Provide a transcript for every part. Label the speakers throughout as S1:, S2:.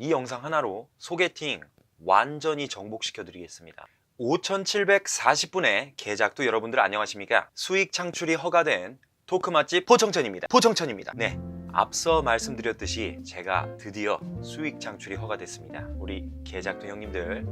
S1: 이 영상 하나로 소개팅 완전히 정복시켜 드리겠습니다. 5740분의 개작도 여러분들 안녕하십니까? 수익 창출이 허가된 토크 맛집 포청천입니다. 포청천입니다. 네. 앞서 말씀드렸듯이 제가 드디어 수익 창출이 허가됐습니다. 우리 개작도 형님들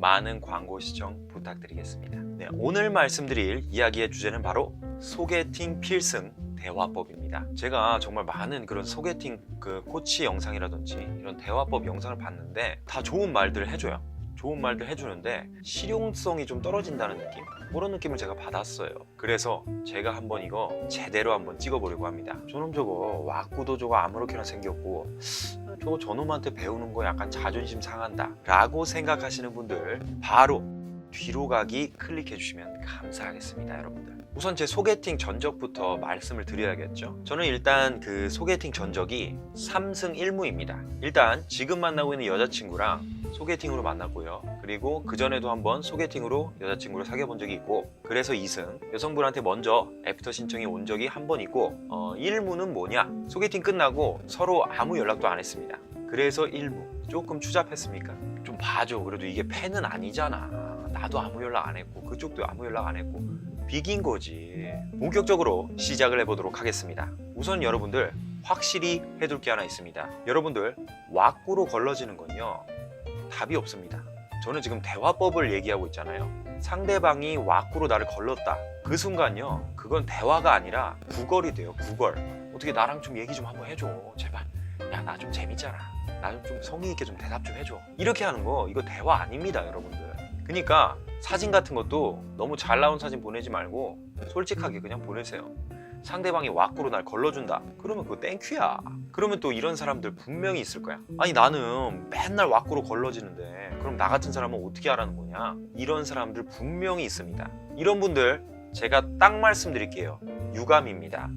S1: 많은 광고 시청 부탁드리겠습니다. 네, 오늘 말씀드릴 이야기의 주제는 바로 소개팅 필승 대화법입니다. 제가 정말 많은 그런 소개팅 그 코치 영상이라든지 이런 대화법 영상을 봤는데 다 좋은 말들을 해줘요. 좋은 말들 해주는데 실용성이 좀 떨어진다는 느낌 그런 느낌을 제가 받았어요 그래서 제가 한번 이거 제대로 한번 찍어보려고 합니다 저놈 저거 왁구도 저거 아무렇게나 생겼고 저거 저놈한테 배우는 거 약간 자존심 상한다 라고 생각하시는 분들 바로 뒤로 가기 클릭해 주시면 감사하겠습니다 여러분들 우선 제 소개팅 전적부터 말씀을 드려야겠죠? 저는 일단 그 소개팅 전적이 3승 1무입니다. 일단 지금 만나고 있는 여자친구랑 소개팅으로 만났고요. 그리고 그전에도 한번 소개팅으로 여자친구를 사귀어 본 적이 있고 그래서 2승. 여성분한테 먼저 애프터 신청이 온 적이 한 번 있고 어, 1무는 뭐냐? 소개팅 끝나고 서로 아무 연락도 안 했습니다. 그래서 1무. 조금 추잡했습니까? 좀 봐줘. 그래도 이게 팬은 아니잖아. 나도 아무 연락 안 했고 그쪽도 아무 연락 안 했고 비긴 거지 본격적으로 시작을 해보도록 하겠습니다 우선 여러분들 확실히 해둘 게 하나 있습니다 여러분들 왁구로 걸러지는 건요 답이 없습니다. 저는 지금 대화법을 얘기하고 있잖아요. 상대방이 왁구로 나를 걸렀다. 그 순간요, 그건 대화가 아니라 구걸이 돼요. 구걸. 어떻게 나랑 좀 얘기 좀 한번 해줘. 제발. 야, 나 좀 재밌잖아. 나좀좀 성의 있게 좀 대답 좀 해줘. 이렇게 하는 거 이거 대화 아닙니다, 여러분들. 그러니까 사진 같은 것도 너무 잘 나온 사진 보내지 말고 솔직하게 그냥 보내세요. 상대방이 왁구로 날 걸러준다. 그러면 그거 땡큐야. 그러면 또 이런 사람들 분명히 있을 거야. 아니 나는 맨날 왁구로 걸러지는데 그럼 나 같은 사람은 어떻게 하라는 거냐? 이런 사람들 분명히 있습니다. 이런 분들 제가 딱 말씀드릴게요. 유감입니다.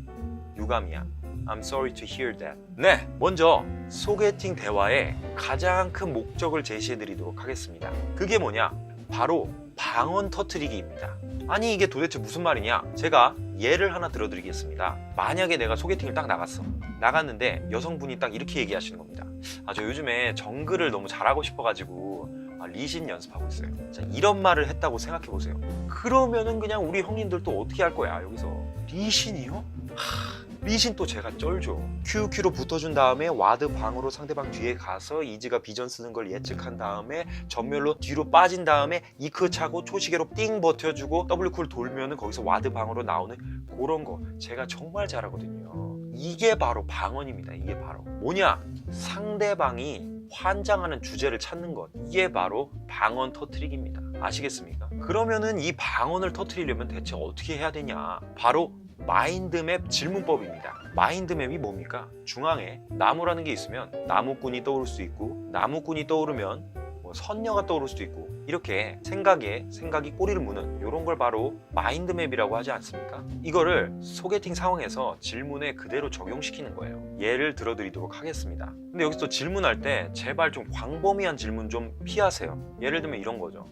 S1: 유감이야. I'm sorry to hear that. 네, 먼저 소개팅 대화의 가장 큰 목적을 제시해 드리도록 하겠습니다. 그게 뭐냐? 바로 방언 터트리기입니다. 아니 이게 도대체 무슨 말이냐? 제가 예를 하나 들어드리겠습니다. 만약에 내가 소개팅을 딱 나갔어. 나갔는데 여성분이 딱 이렇게 얘기하시는 겁니다. 아 저 요즘에 정글을 너무 잘하고 싶어가지고 아, 리신 연습하고 있어요. 자 이런 말을 했다고 생각해 보세요. 그러면은 그냥 우리 형님들 또 어떻게 할 거야 여기서 리신이요? 하, 리신 또 제가 쩔죠. QQ로 붙어준 다음에 와드 방으로 상대방 뒤에 가서 이즈가 비전 쓰는 걸 예측한 다음에 전멸로 뒤로 빠진 다음에 이크 차고 초시계로 띵 버텨주고 W쿨 돌면은 거기서 와드 방으로 나오는 그런 거 제가 정말 잘하거든요. 이게 바로 방언입니다. 이게 바로 뭐냐? 상대방이 환장하는 주제를 찾는 것 이게 바로 방언 터트리기입니다. 아시겠습니까? 그러면은 이 방언을 터트리려면 대체 어떻게 해야 되냐? 바로 마인드맵 질문법입니다. 마인드맵이 뭡니까? 중앙에 나무라는 게 있으면 나무꾼이 떠오를 수 있고 나무꾼이 떠오르면 뭐 선녀가 떠오를 수도 있고 이렇게 생각에 생각이 꼬리를 무는 이런 걸 바로 마인드맵이라고 하지 않습니까? 이거를 소개팅 상황에서 질문에 그대로 적용시키는 거예요. 예를 들어드리도록 하겠습니다. 근데 여기서 질문할 때 제발 좀 광범위한 질문 좀 피하세요. 예를 들면 이런 거죠.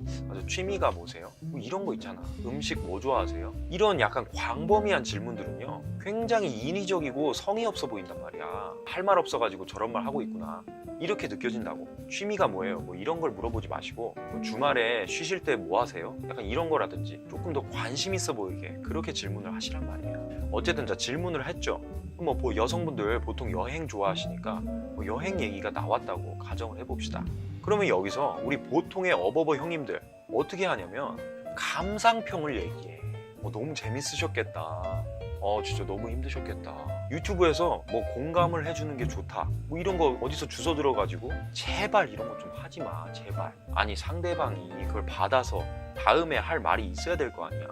S1: 취미가 뭐세요? 뭐 이런 거 있잖아. 음식 뭐 좋아하세요? 이런 약간 광범위한 질문들은요. 굉장히 인위적이고 성의 없어 보인단 말이야. 할 말 없어가지고 저런 말 하고 있구나. 이렇게 느껴진다고. 취미가 뭐예요? 뭐 이런 걸 물어보지 마시고 뭐 주말 에 쉬실 때 뭐 하세요? 약간 이런 거라든지 조금 더 관심 있어 보이게 그렇게 질문을 하시란 말이에요. 어쨌든 자 질문을 했죠. 뭐, 뭐 여성분들 보통 여행 좋아하시니까 뭐 여행 얘기가 나왔다고 가정을 해봅시다. 그러면 여기서 우리 보통의 어버버 형님들 어떻게 하냐면 감상평을 얘기해. 어, 너무 재밌으셨겠다. 어, 진짜 너무 힘드셨겠다. 유튜브에서 뭐 공감을 해주는 게 좋다. 뭐 이런 거 어디서 주워 들어가지고 제발 이런 거 좀 하지 마. 제발. 아니 상대방이 그걸 받아서 다음에 할 말이 있어야 될 거 아니야.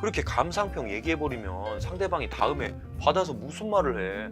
S1: 그렇게 감상평 얘기해버리면 상대방이 다음에 받아서 무슨 말을 해.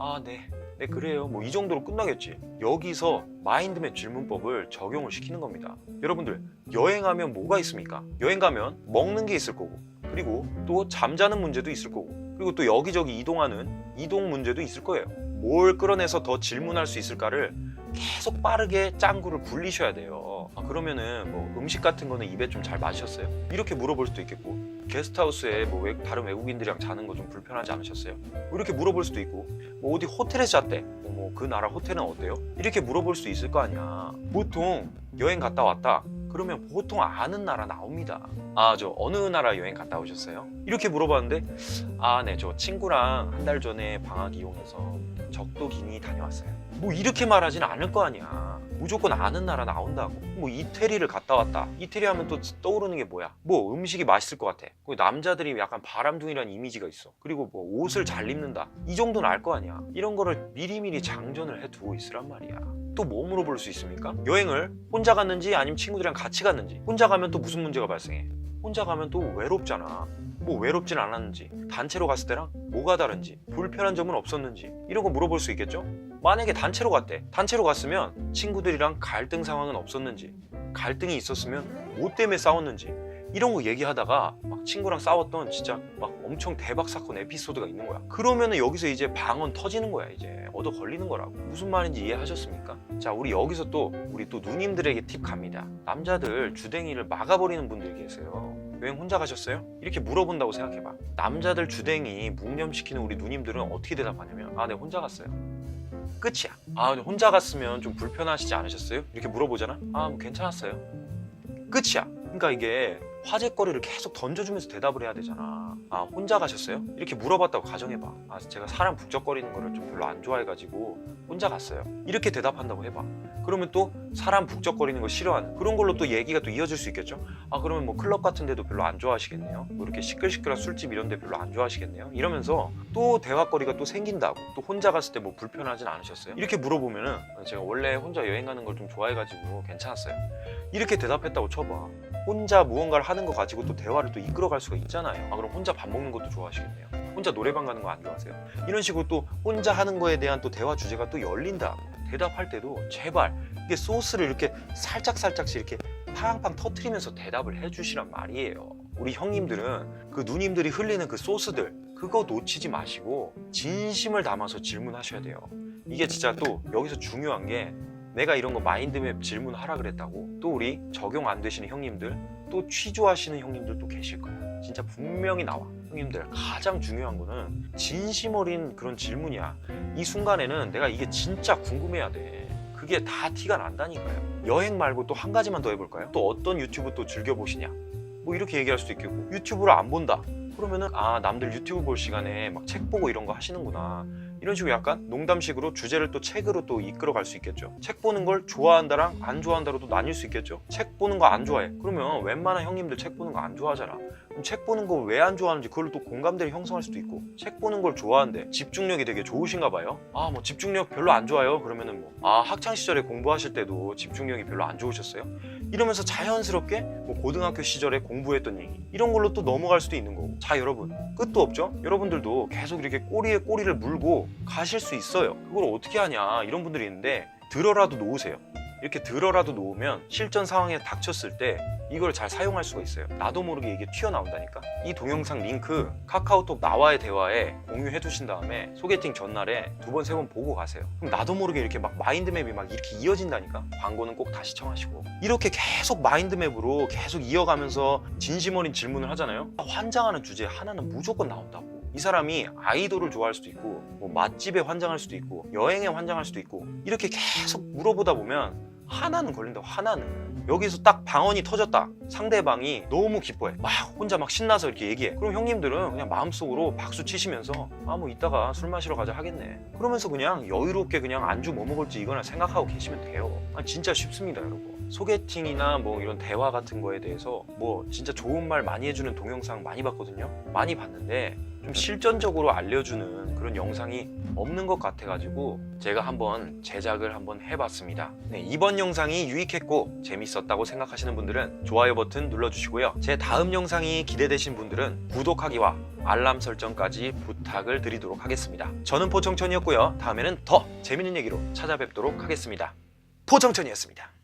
S1: 아, 네. 네, 그래요. 뭐 이 정도로 끝나겠지. 여기서 마인드맵 질문법을 적용을 시키는 겁니다. 여러분들, 여행하면 뭐가 있습니까? 여행 가면 먹는 게 있을 거고, 그리고 또 잠자는 문제도 있을 거고, 그리고 또 여기저기 이동하는 이동 문제도 있을 거예요. 뭘 끌어내서 더 질문할 수 있을까를 계속 빠르게 짱구를 굴리셔야 돼요. 아, 그러면은 뭐 음식 같은 거는 입에 좀잘 맞으셨어요? 이렇게 물어볼 수도 있겠고 게스트하우스에 뭐 외- 다른 외국인들이랑 자는 거 좀 불편하지 않으셨어요? 뭐 이렇게 물어볼 수도 있고 뭐 어디 호텔에서 잤대 뭐 그 나라 호텔은 어때요? 이렇게 물어볼 수 있을 거 아니야 보통 여행 갔다 왔다 그러면 보통 아는 나라 나옵니다. 아 저 어느 나라 여행 갔다 오셨어요? 이렇게 물어봤는데 아 네 저 친구랑 한 달 전에 방학 이용해서 적도 기니 다녀왔어요. 뭐 이렇게 말하진 않을 거 아니야 무조건 아는 나라 나온다고. 뭐 이태리를 갔다 왔다. 이태리 하면 또 떠오르는 게 뭐야? 뭐 음식이 맛있을 것 같아. 그 남자들이 약간 바람둥이라는 이미지가 있어. 그리고 뭐 옷을 잘 입는다. 이 정도는 알 거 아니야. 이런 거를 미리미리 장전을 해두고 있으란 말이야. 또 뭐 물어볼 수 있습니까? 여행을 혼자 갔는지 아니면 친구들이랑 같이 갔는지. 혼자 가면 또 무슨 문제가 발생해? 혼자 가면 또 외롭잖아. 뭐 외롭진 않았는지. 단체로 갔을 때랑 뭐가 다른지. 불편한 점은 없었는지. 이런 거 물어볼 수 있겠죠? 만약에 단체로 갔대 단체로 갔으면 친구들이랑 갈등 상황은 없었는지 갈등이 있었으면 뭐 때문에 싸웠는지 이런 거 얘기하다가 막 친구랑 싸웠던 진짜 막 엄청 대박 사건 에피소드가 있는 거야. 그러면은 여기서 이제 방언 터지는 거야 이제. 얻어 걸리는 거라고. 무슨 말인지 이해하셨습니까? 자 우리 여기서 또 우리 또 누님들에게 팁 갑니다. 남자들 주댕이를 막아버리는 분들이 계세요. 여행 혼자 가셨어요? 이렇게 물어본다고 생각해봐. 남자들 주댕이 묵념시키는 우리 누님들은 어떻게 대답하냐면 아 네 혼자 갔어요 끝이야. 아 근데 혼자 갔으면 좀 불편하시지 않으셨어요? 이렇게 물어보잖아? 아 뭐 괜찮았어요. 끝이야. 그러니까 이게 화제거리를 계속 던져주면서 대답을 해야 되잖아 아 혼자 가셨어요? 이렇게 물어봤다고 가정해봐. 아 제가 사람 북적거리는 거를 좀 별로 안 좋아해가지고 혼자 갔어요. 이렇게 대답한다고 해봐. 그러면 또 사람 북적거리는 거 싫어하는 그런 걸로 또 얘기가 또 이어질 수 있겠죠? 아 그러면 뭐 클럽 같은 데도 별로 안 좋아하시겠네요? 뭐 이렇게 시끌시끌한 술집 이런 데 별로 안 좋아하시겠네요? 이러면서 또 대화거리가 또 생긴다고. 또 혼자 갔을 때 뭐 불편하진 않으셨어요? 이렇게 물어보면은 제가 원래 혼자 여행 가는 걸 좀 좋아해가지고 괜찮았어요. 이렇게 대답했다고 쳐봐 혼자 무언가를 하는 거 가지고 또 대화를 또 이끌어갈 수가 있잖아요 아 그럼 혼자 밥 먹는 것도 좋아하시겠네요 혼자 노래방 가는 거 안 좋아하세요? 이런 식으로 또 혼자 하는 거에 대한 또 대화 주제가 또 열린다 대답할 때도 제발 이게 소스를 이렇게 살짝 살짝씩 이렇게 팡팡 터트리면서 대답을 해주시란 말이에요. 우리 형님들은 그 누님들이 흘리는 그 소스들 그거 놓치지 마시고 진심을 담아서 질문하셔야 돼요. 이게 진짜 또 여기서 중요한 게 내가 이런 거 마인드맵 질문하라 그랬다고 또 우리 적용 안 되시는 형님들 또 취조하시는 형님들도 계실 거예요. 진짜 분명히 나와. 형님들 가장 중요한 거는 진심 어린 그런 질문이야. 이 순간에는 내가 이게 진짜 궁금해야 돼. 그게 다 티가 난다니까요. 여행 말고 또 한 가지만 더 해볼까요? 또 어떤 유튜브 또 즐겨보시냐? 뭐 이렇게 얘기할 수도 있겠고 유튜브를 안 본다. 그러면은 아 남들 유튜브 볼 시간에 막 책 보고 이런 거 하시는구나. 이런 식으로 약간 농담식으로 주제를 또 책으로 또 이끌어 갈 수 있겠죠. 책 보는 걸 좋아한다랑 안 좋아한다로도 나뉠 수 있겠죠. 책 보는 거 안 좋아해. 그러면 웬만한 형님들 책 보는 거 안 좋아하잖아. 그럼 책 보는 거 왜 안 좋아하는지 그걸로 또 공감대를 형성할 수도 있고 책 보는 걸 좋아하는데 집중력이 되게 좋으신가 봐요. 아 뭐 집중력 별로 안 좋아요. 그러면은 뭐 아 학창 시절에 공부하실 때도 집중력이 별로 안 좋으셨어요. 이러면서 자연스럽게 뭐 고등학교 시절에 공부했던 얘기 이런 걸로 또 넘어갈 수도 있는 거고 자 여러분 끝도 없죠 여러분들도 계속 이렇게 꼬리에 꼬리를 물고 가실 수 있어요. 그걸 어떻게 하냐 이런 분들이 있는데 들어라도 놓으세요. 이렇게 들어라도 놓으면 실전 상황에 닥쳤을 때 이걸 잘 사용할 수가 있어요. 나도 모르게 이게 튀어나온다니까. 이 동영상 링크 카카오톡 나와의 대화에 공유해 두신 다음에 소개팅 전날에 두 번 세 번 보고 가세요. 그럼 나도 모르게 이렇게 막 마인드맵이 막 이렇게 이어진다니까? 광고는 꼭 다 시 청하시고. 이렇게 계속 마인드맵으로 계속 이어가면서 진심 어린 질문을 하잖아요. 환장하는 주제 하나는 무조건 나온다고 이 사람이 아이돌을 좋아할 수도 있고 뭐 맛집에 환장할 수도 있고 여행에 환장할 수도 있고 이렇게 계속 물어보다 보면 하나는 걸린다 하나는. 여기서 딱 방언이 터졌다. 상대방이 너무 기뻐해. 막 혼자 막 신나서 이렇게 얘기해. 그럼 형님들은 그냥 마음속으로 박수 치시면서 아 뭐 이따가 술 마시러 가자 하겠네. 그러면서 그냥 여유롭게 그냥 안주 뭐 먹을지 이거나 생각하고 계시면 돼요. 아, 진짜 쉽습니다 여러분 소개팅이나 뭐 이런 대화 같은 거에 대해서 뭐 진짜 좋은 말 많이 해주는 동영상 많이 봤거든요 많이 봤는데 좀 실전적으로 알려주는 그런 영상이 없는 것 같아가지고 제가 한번 제작을 한번 해봤습니다. 네, 이번 영상이 유익했고 재밌었다고 생각하시는 분들은 좋아요 버튼 눌러주시고요. 제 다음 영상이 기대되신 분들은 구독하기와 알람 설정까지 부탁을 드리도록 하겠습니다. 저는 포청천이었고요. 다음에는 더 재밌는 얘기로 찾아뵙도록 하겠습니다. 포청천이었습니다.